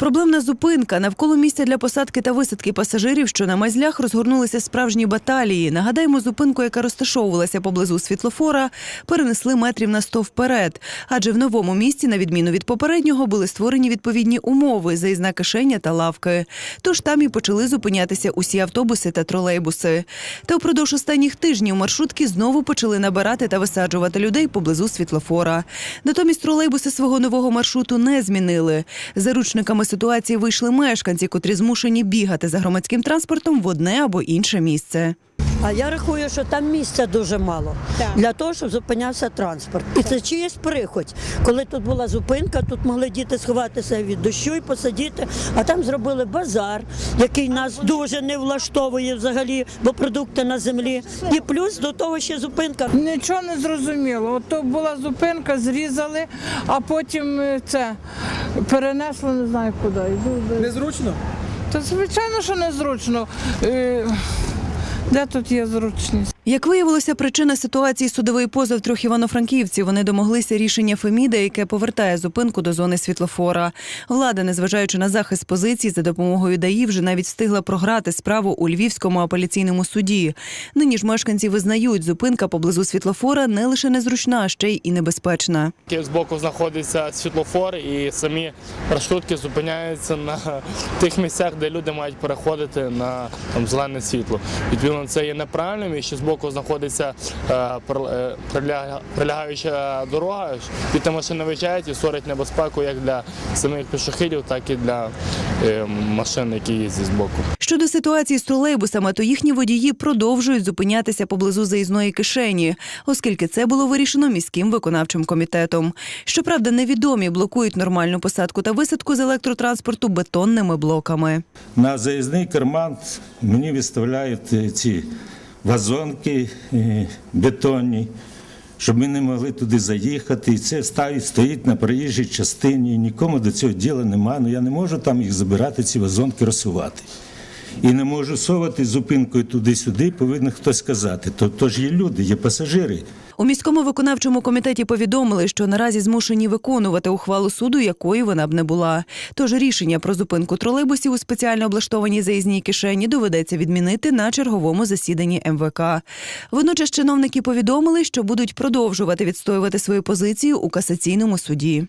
Проблемна зупинка навколо місця для посадки та висадки пасажирів, що на майзлях розгорнулися справжні баталії. Нагадаємо, зупинку, яка розташовувалася поблизу світлофора, перенесли метрів на 100 вперед. Адже в новому місці, на відміну від попереднього, були створені відповідні умови заїзна кишеня та лавки. Тож там і почали зупинятися усі автобуси та тролейбуси. Та впродовж останніх тижнів маршрутки знову почали набирати та висаджувати людей поблизу світлофора. Натомість тролейбуси свого нового маршруту не змінили. Заручниками ситуації вийшли мешканці, котрі змушені бігати за громадським транспортом в одне або інше місце. А я рахую, що там місця дуже мало для того, щоб зупинявся транспорт. І це чиєсь приходь. Коли тут була зупинка, тут могли діти сховатися від дощу і посадити, а там зробили базар, який нас дуже не влаштовує взагалі, бо продукти на землі. І плюс до того ще зупинка. Нічого не зрозуміло. От була зупинка, зрізали, а потім е, це перенесли, не знаю куди. Йду, Незручно? Та звичайно, що незручно. Е, Де тут є зручність? Як виявилося, причина ситуації судовий позов трьох івано-франківців. Вони домоглися рішення Феміда, яке повертає зупинку до зони світлофора. Влада, незважаючи на захист позицій, за допомогою ДАІ вже навіть встигла програти справу у Львівському апеляційному суді. Нині ж мешканці визнають, зупинка поблизу світлофора не лише незручна, а ще й і небезпечна. Збоку знаходиться світлофор, і самі маршрутки зупиняються на тих місцях, де люди мають переходити на там, зелене світло. Відповідно, це є неправильним. І що збоку знаходиться е, е, прилягаюча дорога. І машини виїжджають і створюють небезпеку як для самих пішохідів, так і для машин, які їздять збоку. Щодо ситуації з тролейбусами, то їхні водії продовжують зупинятися поблизу заїзної кишені, оскільки це було вирішено міським виконавчим комітетом. Щоправда, невідомі блокують нормальну посадку та висадку з електротранспорту бетонними блоками. На заїзний карман мені виставляють е, ці вазонки е, бетонні, щоб ми не могли туди заїхати. І це ставить, стоїть на проїжджій частині. і Нікому до цього діла немає. Ну я не можу там їх забирати, ці вазонки розсувати. І не можу совати зупинкою туди-сюди, повинен хтось сказати. То, то ж є люди, є пасажири. У міському виконавчому комітеті повідомили, що наразі змушені виконувати ухвалу суду, якою вона б не була. Тож рішення про зупинку тролейбусів у спеціально облаштованій заїзній кишені доведеться відмінити на черговому засіданні МВК. Водночас чиновники повідомили, що будуть продовжувати відстоювати свою позицію у касаційному суді.